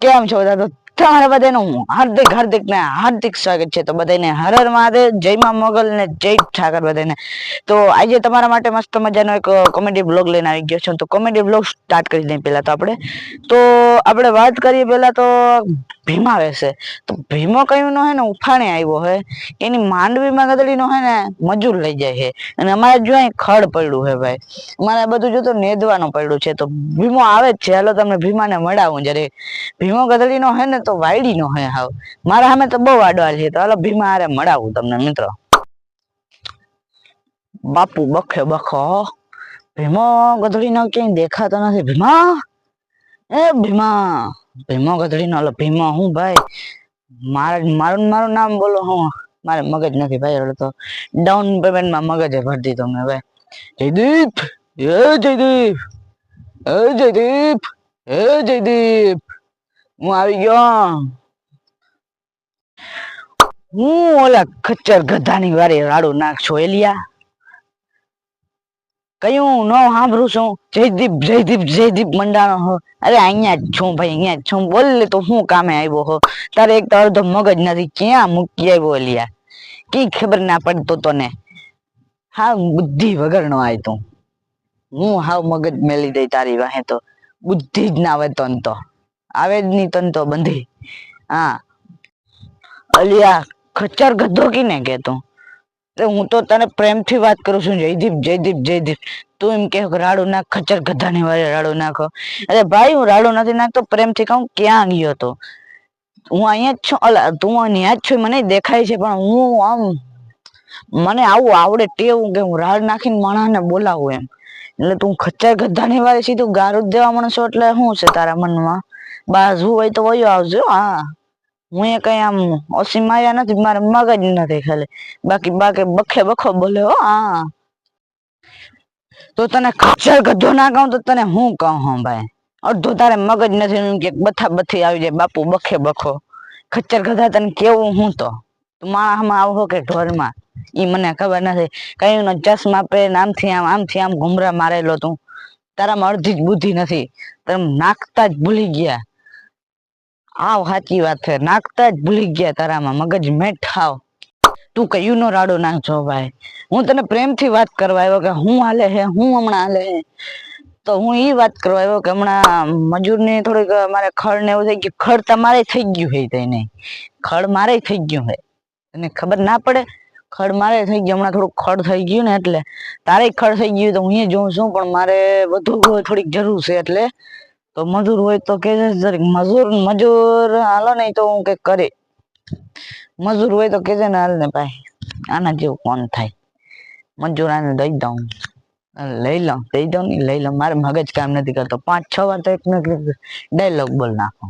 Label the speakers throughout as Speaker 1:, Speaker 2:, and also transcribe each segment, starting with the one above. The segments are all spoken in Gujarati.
Speaker 1: કેમ છો તો તમારા બધાનું હાર્દિક હાર્દિક ને હાર્દિક સ્વાગત છે. તો બધાને હર હર મહાદેવ, જય માં મોગલ ને જય ઠાકર બધાને તો આજે તમારા માટે મસ્ત મજાનો એક કોમેડી બ્લોગ લઈને આવી ગયો છું. તો કોમેડી બ્લોગ સ્ટાર્ટ કરી દઈએ પહેલા તો આપણે. તો આપણે વાત કરીએ પહેલા તો ભીમા વેસે તો ભીમો કયું નો હે ને, ઉફાણે આવ્યો હે. એની માંડવીમાં ગદડીનો હે ને, મજૂર લઈ જાય છે અને અમારે જો અહીં ખડ પડ્યું હે ભાઈ. અમારે બધું જો તો નેદવાનું પડ્યું છે. તો ભીમો આવે જ છે. હાલો તમને ભીમાને મળાવું જયારે ભીમો ગદડીનો હે ને તો વાયડીનો હે હાવ. મારા સામે તો બહુ આડવાલ છે, તો હાલો ભીમા હારે મળાવું તમને મિત્રો. બાપુ બખે બખો. ભીમો ગધડીનો ક્યાંય દેખાતો નથી. ભીમા! એ ભીમા! ભીમો ગધડીનો, હાલો ભીમો હું ભાઈ? મારા, મારું મારું નામ બોલો હું. મારે મગજ નથી ભાઈ એટલે તો ડાઉન પેમેન્ટમાં મગજે ભરી દીધો મેં ભાઈ. જયદીપ! એ જયદીપ! એ જયદીપ! એ જયદીપ! હું આવી ગયો. હું ઓલા ખચ્ચર ગધાની વારે રાડો નાખશો, એલિયા. કયું નો સાંભળું છું. જયદીપ જયદીપ જયદીપ મંડાણો હો. અરે અહીંયા જ છું ભાઈ, અહીંયા જ છું. બોલ તો હું કામે આવ્યો હો? તારે એક તો અડધો મગજ નથી. ક્યાં મૂકી આવ્યો, એલિયા? કઈ ખબર ના પડતો તને. હા બુદ્ધિ વગર નો આય તું. હું હાવ મગજ મેલી દઈ તારી વાહે તો. બુદ્ધિ જ ના આવે તો. આવે જ નહીં તન તો બંધી. હા. અલિયા, ખચ્ચર ગધો કીને કે તું હું તો તને પ્રેમથી વાત કરું છું. જયદીપ જયદીપ જયદીપ. તું એમ કે રાડો નાખ, ખચ્ચર ગધાની વારે રાડો નાખો. અરે ભાઈ, હું રાડો નથી નાખતો, પ્રેમથી કહું, ક્યાં ગયો તો? હું અહીંયા જ છું, અલા, તું અહીંયા જ છું, મને દેખાય છે, પણ હું આમ, મને આવું આવડે ટેવું કે હું રાડ નાખીને માણસને બોલાવું એમ. એટલે તું ખચ્ચર ગધાની વારે સીધું ગારું દેવા માણસો, એટલે શું છે તારા મનમાં? બાજુ હોય તો વયો આવજો, હા. હું એ કઈ આમ ઓછી માયા નથી, મારે મગજ નથી ખાલી. બાકી બાકી બખે બખો બોલે, હો, હા. તો તને ખચર ગધો ના કહું તો તને હું કહું, હો, ભાઈ? અડધો તારે મગજ નથી કે બથા બથી આવી જાય, બાપુ, બખે બખો. ખચ્ચર ગધા તને કેવું, હું તો? માણસમાં આવો કે ઢોરમાં ઈ મને ખબર નથી. કયું ચશ્મા પહેરીને આમથી આમ આમથી આમ ઘુમરા મારેલો તું. તારામાં અડધી જ બુદ્ધિ નથી. તમે નાખતા જ ભૂલી ગયા. આવ સાચી વાત છે. નાખતા જ ભૂલી ગયા તારામાં. મગજ મેઠાવ. તું કયું નો રાડો નાખજો ભાઈ. હું તને પ્રેમથી વાત કરવા આવ્યો કે હું હાલે હે, હું હમણાં હાલે હે? તો હું એ વાત કરવા આવ્યો કે હમણાં મજૂરની થોડીક મારે ખડ ને એવું થઈ ગયું. ખડ તમારે થઈ ગયું હે તેને ખડ મારે થઈ ગયું હે. તને ખબર ના પડે? ખડ મારે થઈ ગયું. હમણાં થોડુંક ખડ થઈ ગયું ને એટલે. તારે ખડ થઈ ગયું તો હું જોઉં છું, પણ મારે વધુ થોડીક જરૂર છે એટલે. તો મજૂર હોય તો કે મજૂર મજૂર, હાલો નહીં તો હું કંઈક કરી. મજૂર હોય તો કેજે ને, હાલ ને ભાઈ, આના જેવું કોણ થાય? મજૂર આને દઈ દઉં. લઈ લઉં, દઈ દઉં ને લઈ લઉં, મારે મગજ કામ નથી કરતો. પાંચ, છ વાર તો એક ડાયલોગ બોલ નાખો.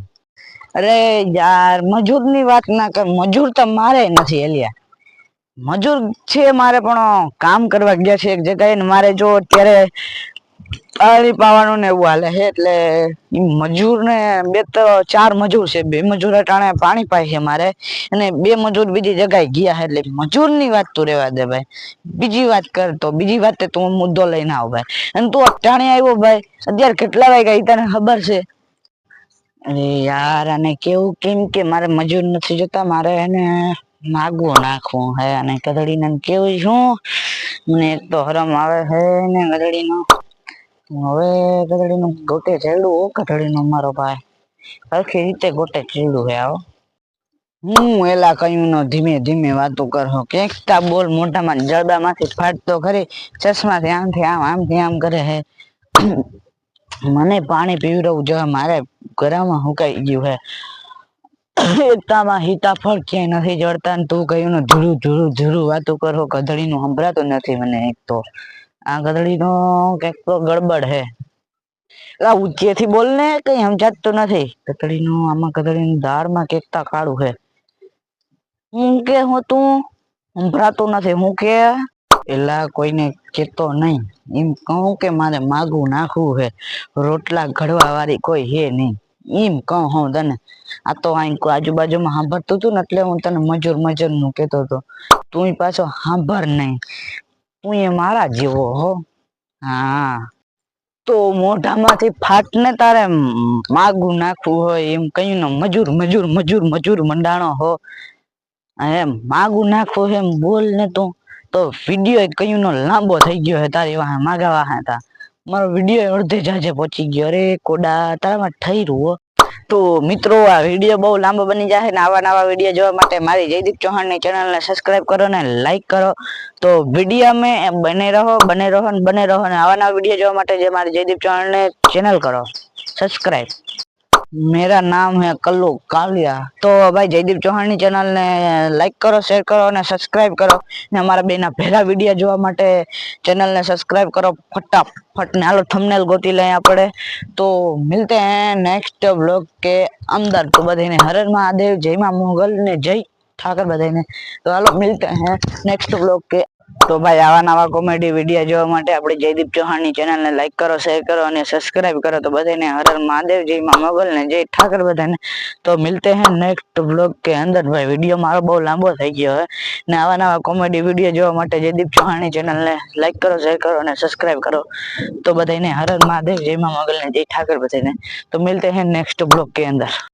Speaker 1: અરે યાર મજૂરની વાત ના કર, મજૂર તો મારે નથી, એલિયા. મજૂર છે મારે, પણ કામ કરવા ગયા છે એક જગ્યાએ મારે જો અત્યારે આળી પાવાનું ને એવું હાલે છે, એટલે મજૂર ને બે તો ચાર મજૂર છે, બે મજૂર અટાણે પાણી પાય છે મારે, અને બે મજૂર બીજી જગ્યાએ ગયા એટલે મજૂરની વાત તું રેવા દે ભાઈ. બીજી વાત કર તો, બીજી વાત તે મુદ્દો લઈને આવ ભાઈ. અને તું અટાણે આવ્યો ભાઈ, અત્યારે કેટલા વાગ્યા એ તને ખબર છે? અરે યાર અને કેવું, કેમ કે મારે મજૂર નથી જોતા, મારે એને માગવું નાખવું હે અને કદડીને કેવું શું? મને એક તો હરમ આવે હે ને ગધડીનો. હવે ગધડીનું ગોટે ચડ્યું હો ગધડીનું મારો ભાઈ. સરખી રીતે ગોટે ચડ્યું હે આવો. હું એલા કયું નો ધીમે ધીમે વાતો કરો કેકતા બોલ મોઢામાં જડબામાંથી ફાટતો ખરી, ચશ્માથી આમથી આમ આમથી આમ કરે હે. મને પાણી પીવડવું જો, મારે ગળામાં હુકાઈ ગયું હે. એકતામાં હિતાફળ ક્યાંય નથી જડતા તું ને ધૂળું ધૂળું ધૂળું વાતો કરો ગધડીનું સંભળાતું નથી મને એક તો. આ ગધડીનો કંઈક તો ગડબડ હે. એલા ઊંચેથી બોલ ને કઈ સમજાતું નથી. ગધડીનું આમાં ગધડીનું દાળમાં કેકતા કાળું હે. હું કે હું તું? સંભળાતું નથી. હું કે? એલા કોઈને કેતો નહીં. એમ કહું કે મારે માગું નાખવું હે. રોટલા ઘડવા વાળી કોઈ હે નહીં. એમ કહું હું તને. આ તો અહીં આજુબાજુમાં સાંભળતું હતું ને એટલે હું તને મજૂર મજૂરનું કેતો હતો. તું પાછો સાંભળ નહીં. તું એ મારા જેવો હો. હા. તો મોઢામાંથી ફાટને તારે માગું નાખવું હોય એમ કયું ને મજૂર મજૂર મજૂર મજૂર મંડાણો હો. એમ માગું નાખવું એમ બોલ ને તું, તો વીડિયો કયું નો લાંબો થઈ ગયો હે તારી વાહે, માગા વાહે તા. મારો વીડિયો અડધે જાજે પહોંચી ગયો. અરે કોડા, તારામાં થઈ રહ્યું તો મિત્રો, આ વીડિયો બહુ લાંબો બની જાય ને આવા નવા વીડિયો જોવા માટે મારી જયદીપ ચૌહાણની ચેનલને સબસ્ક્રાઇબ કરો ને લાઇક કરો. તો વીડિયો में બને રહો બને રહો ને બને રહો ને આવા નવા વીડિયો જોવા માટે જે મારી જયદીપ ચૌહાણને ચેનલ કરો. સબસ્ક્રાઇબ मेरा नाम है कल्लू कालिया तो भाई जयदीप चौहान ની ચેનલ ને લાઈક કરો શેર કરો અને સબસ્ક્રાઇબ કરો ને અમારા બેના પહેલા વિડીયો જોવા માટે ચેનલ ને સબસ્ક્રાઇબ કરો ફટાફટ ને હાલો થંબનેલ ગોતી લઈએ આપણે તો મિલતે हैं नेक्स्ट ब्लॉग के अंदर तो બધાને હર હર મહાદેવ જય માં મોગલ ને જય ઠાકર બધાને તો હાલો મિલતે हैं नेक्स्ट ब्लॉग के તો ભાઈ, આવા નવા કોમેડી વીડિયો જોવા માટે આપણે જયદીપ ચૌહાણની ચેનલને લાઈક કરો શેર કરો અને સબસ્ક્રાઇબ કરો. તો બધાને હરર મહાદેવ મોગલ ને જય ઠાકર બધાને. તો મિલતે હે નેક્સ્ટ વ્લોગ કે અંદર. ભાઈ વીડિયો મારો બહુ લાંબો થઈ ગયો હે. ને આવા નવા કોમેડી વીડિયો જોવા માટે જયદીપ ચૌહાણની ચેનલને લાઈક કરો શેર કરો અને સબસ્ક્રાઇબ કરો. તો બધાને હરર મહાદેવ જય માં મોગલ ને જય ઠાકર બધાને. તો મિલતે હે નેક્સ્ટ બ્લોગ કે અંદર.